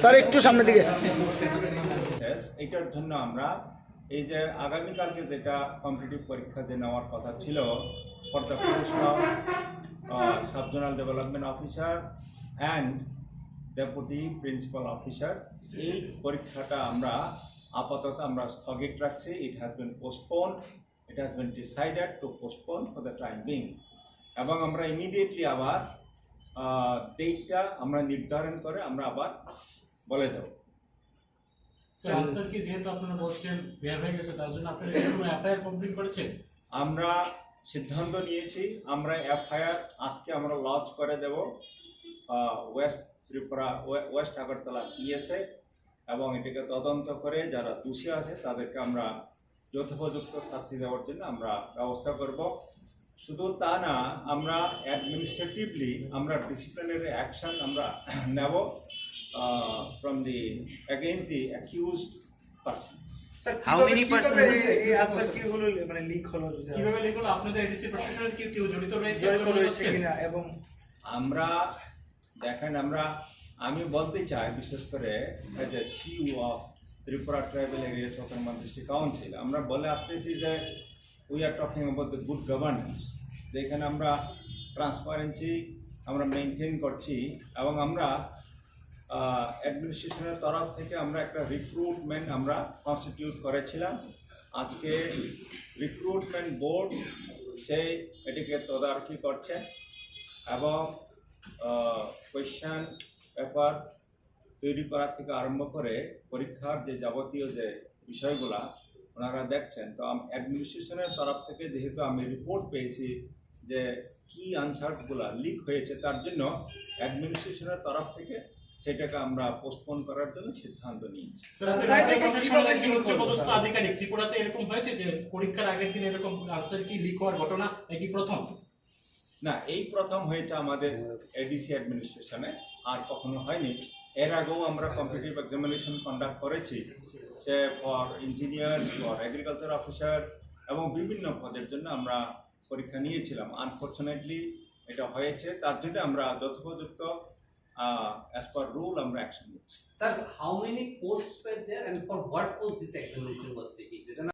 Sir, একটু সামনের দিকে। এটার জন্য আমরা এই যে আগামীকালকে যেটা কম্পিটিটিভ পরীক্ষা যে নেওয়ার কথা ছিল the sub zonal development officer and deputy principal officer এই পরীক্ষাটা আমরা আপাতত আমরা স্থগিত রাখছি। It has been postpone it has been decided to postpone for the time being এবং আমরা ইমিডিয়েটলি আবার ডেটটা আমরা নির্ধারণ করে আমরা আবার বলে দেবো। কি? যেহেতু আপনারা বলছেন বের হয়ে গেছে তার জন্য আপনারা কোনো এফআইআর কমপ্লিট করেছেন? আমরা সিদ্ধান্ত নিয়েছি আমরা এফআইআর আজকে আমরা লঞ্চ করে দেব west Tripura west Agartala PSA এবং এটাকে তদন্ত করে যারা দোষী আছে তাদেরকে আমরা যথোপযুক্ত শাস্তি দেওয়ার জন্য আমরা ব্যবস্থা করব। শুধু তা না আমরা অ্যাডমিনিস্ট্রেটিভলি আমরা ডিসিপ্লিনারি অ্যাকশন আমরা নেব from the against the accused person? এই আনসার কি হলো মানে লিক হলো? আপনাদের এডিসি প্রশাসনের কি কেউ জড়িত রয়েছে রয়েছে কিনা? এবং আমরা দেখেন আমরা আমি বলতে চাই বিশেষ করে এ of Tripura tribal areas district council আমরা বলে আসতেছি যে we are talking about the good governance যেখানে আমরা ট্রান্সপারেন্সি আমরা মেনটেন করছি এবং আমরা অ্যাডমিনিস্ট্রেশনের তরফ থেকে আমরা একটা রিক্রুটমেন্ট আমরা কনস্টিটিউট করেছিলাম। আজকে রিক্রুটমেন্ট বোর্ড সেই এটিকে তদারকি করছে এবং কোয়েশ্চান পেপার তৈরি করা থেকে আরম্ভ করে পরীক্ষার যে যাবতীয় যে বিষয়গুলা ওনারা দেখছেন। তো অ্যাডমিনিস্ট্রেশনের তরফ থেকে যেহেতু আমি রিপোর্ট পেয়েছি যে কি আনসারসগুলা লিক হয়েছে তার জন্য অ্যাডমিনিস্ট্রেশনের তরফ থেকে সেটাকে আমরা পোস্টপোন করার জন্য সিদ্ধান্ত নিয়েছি। উচ্চপদস্থ আধিকারিক ত্রিপুরাতে এরকম হয়েছে যে পরীক্ষার আগের দিন এরকম আনসার কি লিক হওয়ার ঘটনা একই প্রথম? না এই প্রথম হয়েছে আমাদের এডিসি অ্যাডমিনিস্ট্রেশনে আর কখনো হয়নি। এর আগেও আমরা কম্পিটিটিভ এক্সামিনেশন কন্ডাক্ট করেছি। Say for engineer for agriculture officer এবং বিভিন্ন পদের জন্য আমরা পরীক্ষা নিয়েছিলাম। আনফর্চুনেটলি এটা হয়েছে। তার জন্য আমরা যথোপযুক্ত অ্যাজ পার রুল আমরা অ্যাকশন নিচ্ছি। Many posts were there and for what post this examination was taking? There's an